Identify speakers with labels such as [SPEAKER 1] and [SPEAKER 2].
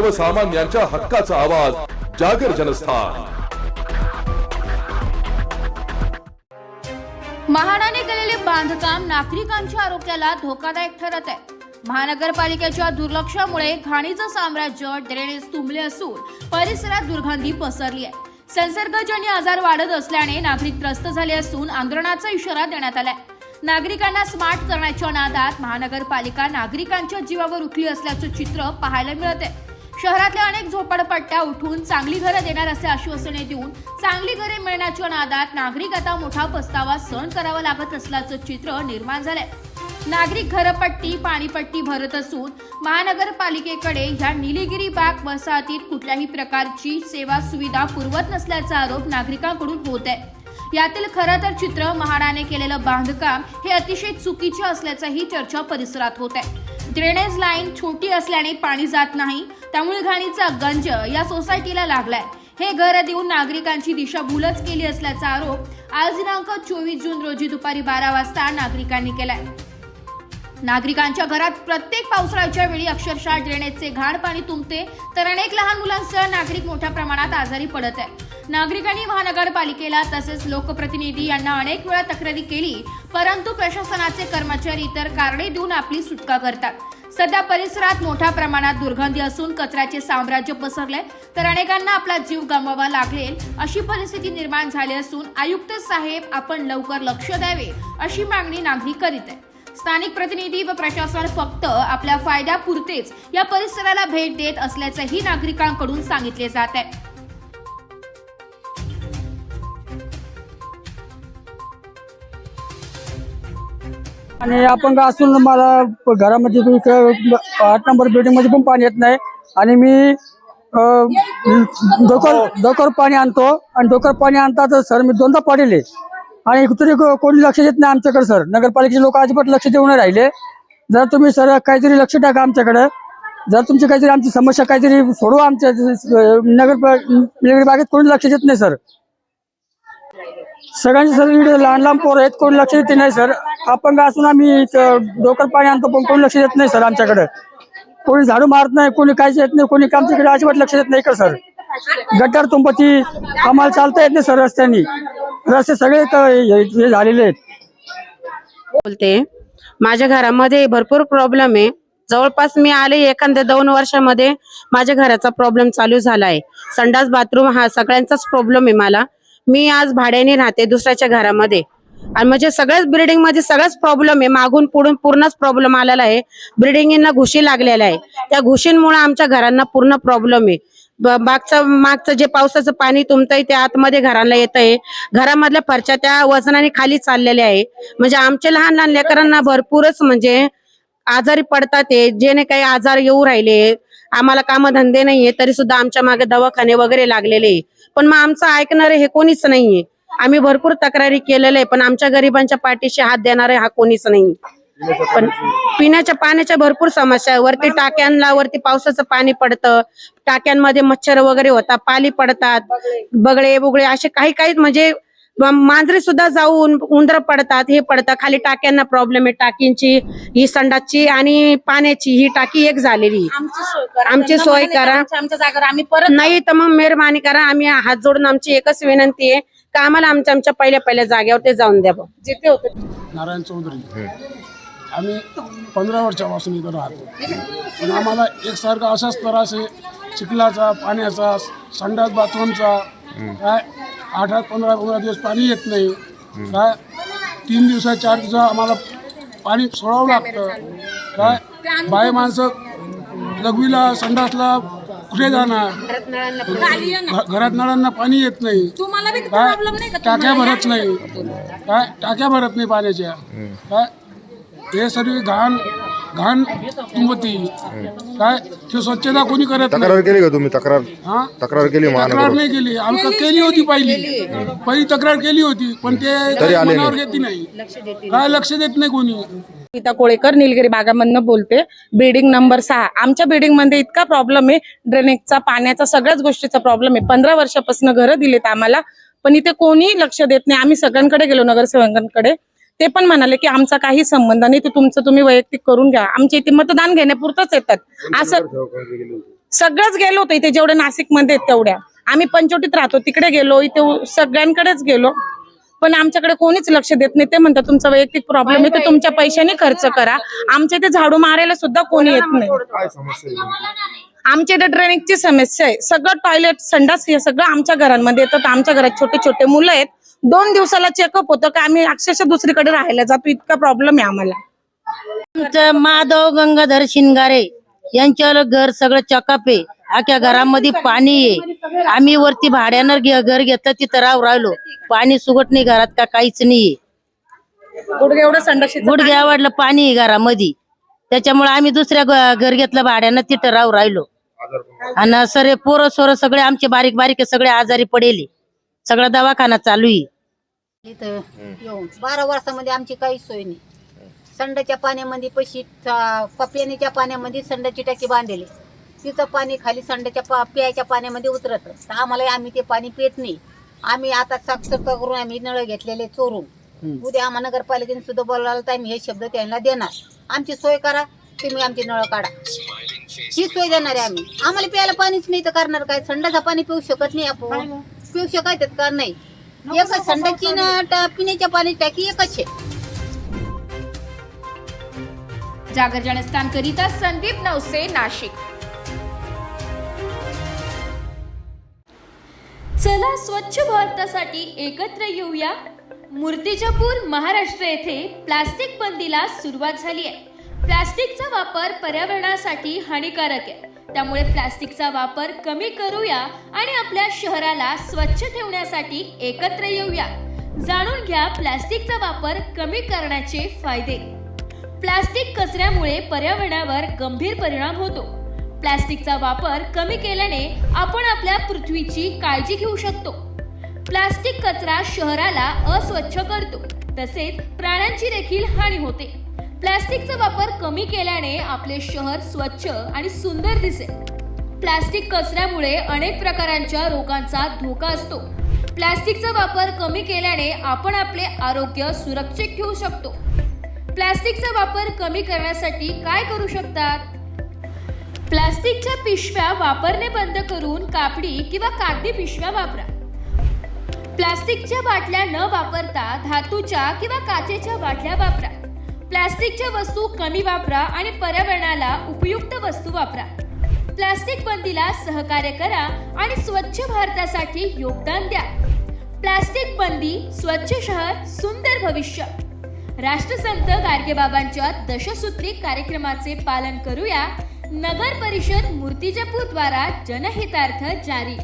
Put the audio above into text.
[SPEAKER 1] सर्वसामान्यांच्या हक्काचा आवाज जागर जनस्थान.
[SPEAKER 2] महाडाने केलेले बांधकाम नागरिकांच्या आरोग्याला धोकादायक ठरत आहे. महानगरपालिकेच्या दुर्लक्षामुळे घाणीचं साम्राज्य ड्रेनेज तुंबले असून परिसरात दुर्गंधी पसरली आहे. संसर्गजन्य आजार वाढत असल्याने नागरिक त्रस्त झाले असून आंदोलनाचा इशारा देण्यात आलाय. नागरिकांना स्मार्ट करण्याच्या नादात महानगरपालिका नागरिकांच्या जीवावर उठली असल्याचं चित्र पाहायला मिळत आहे. शहरातल्या अनेक झोपडपट्ट्या उठून चांगली घरं देणार असे आश्वासने देऊन चांगली घरे मिळण्याच्या नादात नागरिक आता मोठा पस्तावा सहन करावा लागत असल्याचं चित्र निर्माण झालंय. नागरिक घरपट्टी पाणीपट्टी भरत असून महानगरपालिकेकडे ह्या निलीगिरी बाग वसाहतीत कुठल्याही प्रकारची सेवा सुविधा पुरवत नसल्याचा आरोप नागरिकांकडून होत आहे. यातील खरं तर चित्र महाडाने केलेलं बांधकाम हे अतिशय चुकीचे असल्याचंही चर्चा परिसरात होत आहे. ड्रेनेज लाईन छोटी असल्याने पाणी जात नाही. त्यामुळे घाणीचा गंज या सोसायटीला लागलाय. हे घर देऊन नागरिकांची दिशाभूलच केली असल्याचा आरोप आज दिनांक चोवीस जून रोजी दुपारी बारा वाजता नागरिकांनी केलाय. नागरिकांच्या घरात प्रत्येक पावसाळ्याच्या वेळी अक्षरशः ड्रेनेजचे घाण पाणी तुंबते तर अनेक लहान मुलांसह नागरिक मोठ्या प्रमाणात आजारी पडत आहे नागरिकांनी महानगरपालिकेला तसेच लोकप्रतिनिधी यांना अनेक वेळा तक्रारी केली परंतु प्रशासनाचे कर्मचारी इतर कारणे देऊन आपली सुटका करतात. सध्या परिसरात मोठ्या प्रमाणात दुर्गंधी असून कचऱ्याचे साम्राज्य पसरले तर अनेकांना आपला जीव गमवावा लागेल अशी परिस्थिती निर्माण झाली असून आयुक्त साहेब आपण लवकर लक्ष द्यावे अशी मागणी नागरिक करीत आहे स्थानिक प्रतिनिधी व प्रशासन फक्त आपल्या फायद्यापुरतेच या परिसराला भेट देत असल्याचंही नागरिकांकडून सांगितले जात आहे.
[SPEAKER 3] आणि अपंग असून मला घरामध्ये आठ नंबर बिल्डिंगमध्ये पण पाणी येत नाही. आणि मी डोकर डोकर पाणी आणतो. आणि डोकर पाणी आणतात सर मी दोनदा पाडले. आणि तरी कोणी लक्ष देत नाही आमच्याकडे सर. नगरपालिकेचे लोक अजिबात लक्ष देऊन राहिले. जर तुम्ही सर काहीतरी लक्ष टाका आमच्याकडे. जर तुमची काहीतरी आमची समस्या काहीतरी सोडवा आमच्या नगर नगरबागेत कोणी लक्ष देत नाही सर. सगळ्यांचे सर इकडे लहान लहान पोरं आहेत कोण लक्ष देते नाही सर. अपंग असून आम्ही डोकर पाणी आणतो पण कोण लक्ष देत नाही सर आमच्याकडे. कोणी झाडू मारत नाही कोणी काहीच येत नाही कोणी आमच्याकडे अजिबात लक्ष देत नाही का सर. गटार तुंबती आम्हाला चालता येत नाही सर रस्त्यानी. रस्ते सगळे इथं हे हे झालेले आहेत.
[SPEAKER 4] बोलते. माझ्या घरामध्ये भरपूर प्रॉब्लेम आहे. जवळपास मी आले एखाद्या दोन वर्षामध्ये माझ्या घराचा प्रॉब्लेम चालू झाला आहे संडास बाथरूम हा सगळ्यांचाच प्रॉब्लेम आहे मला. मी आज भाड्याने राहते दुसऱ्याच्या घरामध्ये. आणि म्हणजे सगळ्याच बिल्डिंगमध्ये सगळाच प्रॉब्लेम आहे. मागून पुढून पूर्णच प्रॉब्लेम आलेला आहे. बिल्डिंगींना घुशी लागलेल्या आहे. त्या घुशींमुळे आमच्या घरांना पूर्ण प्रॉब्लेम आहे. मागचं मागचं जे पावसाचं पाणी तुमतंय ते आतमध्ये घरांना येत आहे घरामधल्या फरच्या त्या वजनाने खाली चाललेल्या आहे. म्हणजे आमच्या लहान लहान लेकरांना भरपूरच म्हणजे आजारी पडतात ते. जेणे काही आजार येऊ राहिले. आम्हाला कामधंदे नाहीये तरी सुद्धा आमच्या मागे दवाखाने वगैरे लागलेले आहे. पण मग आमचं ऐकणारे हे कोणीच नाहीये. आम्ही भरपूर तक्रारी केलेल्या आहे पण आमच्या गरिबांच्या पाठीशी हात देणारे हा कोणीच नाही पण पिण्याच्या पाण्याच्या भरपूर समस्या आहे. वरती टाक्यांना वरती पावसाचं पाणी पडतं टाक्यांमध्ये मच्छर वगैरे होतात पाली पडतात बगळे बुगळे असे काही काही म्हणजे मांजरे सुद्धा जाऊन उंदर पडतात हे पडतात. खाली टाक्यांना प्रॉब्लेम आहे. टाकींची ही संडासची आणि पाण्याची ही टाकी एक झालेली. आमची सोय करा.
[SPEAKER 5] आमच्या जागेवर आम्ही परत
[SPEAKER 4] नाही तर मग मेहरबानी करा. आम्ही हात जोडून आमची एकच विनंती आहे का आम्हाला आमच्या आमच्या पहिल्या पहिल्या जागेवर ते जाऊन द्यावं
[SPEAKER 5] जिथे होते.
[SPEAKER 6] नारायण चौधरी. आम्ही पंधरा वर्षापासून इथं राहतो. पण आम्हाला एकसारखा असाच त्रास आहे. चिखलाचा पाण्याचा संडास बाथरूमचा. काय? आठ आठ पंधरा पंधरा दिवस पाणी येत नाही. काय तीन दिवसा चार दिवसा आम्हाला पाणी सोडावं लागतं. काय बाय माणसं लघवीला संडासला कुठे जाणार? घ- घरात नळांना पाणी येत नाही. काय
[SPEAKER 5] प्रॉब्लेम नाही का?
[SPEAKER 6] टाक्या भरत नाही. काय टाक्या भरत नाही पाण्याच्या. काय हे सर्व घाण घाण तुंबती काय? ते स्वच्छता कोणी करत नाही.
[SPEAKER 7] तक्रार केली का तुम्ही? तक्रार
[SPEAKER 6] हा?
[SPEAKER 7] तक्रार केली
[SPEAKER 6] तक्रार
[SPEAKER 7] महानगर
[SPEAKER 6] नाही केली. आम्ही तर केली होती पहिली. पहिली तक्रार केली होती पण ते काही
[SPEAKER 7] आले
[SPEAKER 6] मनावर घेतली नाही. काय लक्ष देत नाही कोणी?
[SPEAKER 5] गीता कोळेकर निलगिरी बागामधनं बोलते. बिल्डिंग नंबर सहा. आमच्या बिल्डिंगमध्ये इतका प्रॉब्लेम आहे. ड्रेनेजचा पाण्याचा सगळ्याच गोष्टीचा प्रॉब्लेम आहे. पंधरा वर्षापासून घरं दिलेत आम्हाला. पण इथे कोणी लक्ष देत नाही. आम्ही सगळ्यांकडे गेलो नगरसेवकांकडे. ते पण म्हणाले की आमचा काही संबंध नाही ते तुमचं तुम्ही वैयक्तिक करून घ्या. आमच्या इथे मतदान घेण्यापुरतच येतात. असं सगळंच गेलो होतो इथे जेवढे नाशिकमध्ये आहेत तेवढ्या. आम्ही पंचवटीत राहतो तिकडे गेलो इथे सगळ्यांकडेच गेलो. पण आमच्याकडे कोणीच लक्ष देत नाही. ते म्हणतात तुमचा वैयक्तिक प्रॉब्लेम आहे ते तुमच्या पैशाने खर्च करा. आमच्या इथे झाडू मारायला सुद्धा कोणी येत नाही? आमच्या इथे ड्रेनेजची समस्या आहे. सगळं टॉयलेट संडास हे सगळं आमच्या घरांमध्ये येतं तर आमच्या घरात छोटे छोटे मुलं आहेत. दोन दिवसाला चेकअप होतं का आम्ही अक्षरशः दुसरीकडे राहायला जातो इतका प्रॉब्लेम आहे आम्हाला.
[SPEAKER 7] आमचं माधव गंगाधर शिंगारे यांच्यावर घर सगळं चकाप आहे. अख्या घरामध्ये पाणी आहे. आम्ही वरती भाड्यानं घे- घर घेतलं तिथं राहू राहिलो. पाणी सुगट नाही घरात का काहीच नाहीये
[SPEAKER 5] गुडघे एवढं संडाशीचं
[SPEAKER 7] गुडघे आवडलं पाणी आहे घरामध्ये. त्याच्यामुळे आम्ही दुसऱ्या घर घेतलं भाड्यानं तिथं राहू राहिलो. आणि सरे पोरं सोरं सगळे आमचे बारीक बारीक आहे, सगळे आजारी पडेले. सगळा दवाखाना चालू आहे.
[SPEAKER 8] इथं येऊन. बारा वर्षामध्ये आमची काहीच सोय नाही. संडाच्या पाण्यामध्ये पैसे पिण्याच्या पाण्यामध्ये संडाची टाकी बांधलेली तिचं पाणी खाली संडाच्या पा प्यायच्या पाण्यामध्ये उतरत. तर आम्हाला आम्ही ते पाणी पित नाही. आम्ही आता साक्षरता करून आम्ही नळ घेतलेले चोरून. उद्या आम्हा नगरपालिकेने सुद्धा बोलायला तर आम्ही हे शब्द त्यांना देणार. आमची सोय करा तुम्ही आमची नळ काढा. ही सोय देणार आहे आम्ही. आम्हाला प्यायला पाणीच नाही तर करणार काय? संडाचं पाणी पिऊ शकत नाही आपण. पिऊ शकायचं का? नाही. एकच संडाची टा- पिण्याच्या पाणी टाकी एकच आहे
[SPEAKER 2] जागर जनस्थान करिता संदीप नवसे नाशिक चला स्वच्छ भारतासाठी एकत्र येऊया मूर्तिजापूर महाराष्ट्र येथे प्लास्टिक बंदीला सुरुवात झाली आहे. प्लास्टिकचा वापर पर्यावरणासाठी हानिकारक आहे. त्यामुळे प्लास्टिकचा वापर कमी करूया आणि आपल्या शहराला स्वच्छ ठेवण्यासाठी एकत्र येऊया. जाणून घ्या प्लास्टिकचा वापर कमी करण्याचे फायदे. प्लास्टिक कचऱ्यामुळे पर्यावरणावर गंभीर परिणाम होतो. प्लास्टिकचा वापर कमी केल्याने आपण आपल्या पृथ्वीची काळजी घेऊ शकतो. प्लास्टिक कचरा शहराला अस्वच्छ करतो. तसेच प्राण्यांची देखील हानी होते. प्लास्टिकचा वापर कमी केल्याने आपले शहर स्वच्छ आणि सुंदर दिसेल. प्लास्टिक कचऱ्यामुळे अनेक प्रकारांच्या रोगांचा धोका असतो. प्लॅस्टिकचा वापर कमी केल्याने आपण आपले आरोग्य सुरक्षित ठेवू शकतो. प्लॅस्टिकचा वापर कमी करण्यासाठी काय करू शकतात? प्लास्टिकच्या पिशव्या वापरणे बंद करून कापडी किंवा कागदी पिशव्या वापरा. प्लास्टिकच्या बाटल्या न वापरता धातूच्या किंवा काचेच्या बाटल्या वापरा. प्लास्टिकच्या वस्तू कमी वापरा आणि पर्यावरणाला उपयुक्त वस्तू वापरा. प्लास्टिक बंदीला सहकार्य करा आणि स्वच्छ भारतासाठी योगदान द्या. प्लास्टिक बंदी स्वच्छ शहर सुंदर भविष्य. राष्ट्रसंत गाडगेबाबांच्या दशसूत्री कार्यक्रमाचे पालन करूया. नगर परिषद मूर्तिजापूर द्वारा जनहितार्थ जारी.